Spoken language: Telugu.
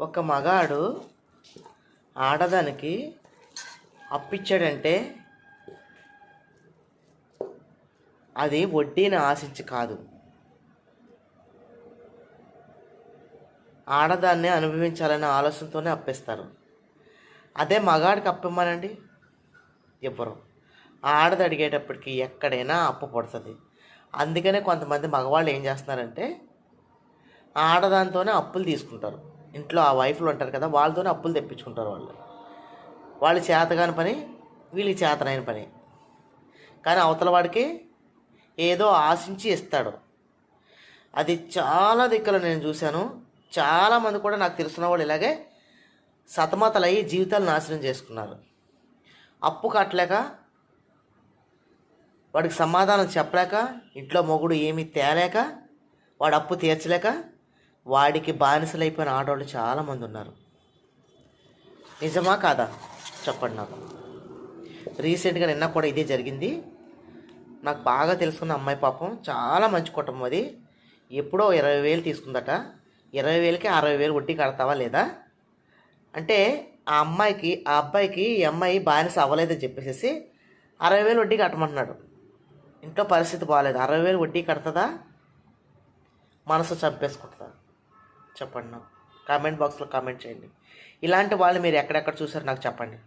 ఒక మగాడు ఆడదానికి అప్పిచ్చాడంటే అది వడ్డీని ఆశించి కాదు. ఆడదాన్ని అనుభవించాలనే ఆలోచనతోనే అప్పిస్తారు. అదే మగాడికి అప్పిమ్మనండి ఇవ్వరు ఆడది అడిగేటప్పటికి ఎక్కడైనా అప్పు పడుతుంది. అందుకనే కొంతమంది మగవాళ్ళు ఏం చేస్తున్నారంటే ఆడదానితోనే అప్పులు తీసుకుంటారు. ఇంట్లో ఆ వైఫ్లు ఉంటారు కదా వాళ్ళతోనే అప్పులు తెప్పించుకుంటారు వాళ్ళు. వాళ్ళు చేతగాని పని వీళ్ళకి చేతనైన పని. కానీ అవతల వాడికి ఏదో ఆశించి ఇస్తాడు. అది చాలా దిక్కులు నేను చూశాను. చాలామంది కూడా నాకు తెలిసిన వాళ్ళు ఇలాగే సతమతలయ్యి జీవితాలు నాశనం చేసుకున్నారు. అప్పు కట్టలేక వాడికి సమాధానం చెప్పలేక ఇంట్లో మొగుడు ఏమీ తేలేక వాడు అప్పు తీర్చలేక వాడికి బానిసలైపోయిన ఆడవాళ్ళు చాలామంది ఉన్నారు. నిజమా కాదా? చెప్పండి నాకు. రీసెంట్గా నిన్న కూడా ఇదే జరిగింది. నాకు బాగా తెలుసుకున్న అమ్మాయి పాపం చాలా మంచి కుటుంబం అది. ఎప్పుడో ఇరవై వేలు తీసుకుందట. ఇరవై వేలకి అరవై వేలు వడ్డీ కడతావా లేదా? అంటే ఆ అమ్మాయికి ఆ అబ్బాయికి ఈ అమ్మాయి బానిస అవ్వలేదని చెప్పేసి అరవై వేలు వడ్డీ కట్టమంటున్నాడు. ఇంట్లో పరిస్థితి బాగాలేదు అరవై వేలు వడ్డీ కడుతుందా? మనసు చంపేసుకుంటుందా? చెప్పండి నాకు. కామెంట్ బాక్స్లో కామెంట్ చేయండి. ఇలాంటి వాళ్ళు మీరు ఎక్కడెక్కడ చూసారో నాకు చెప్పండి.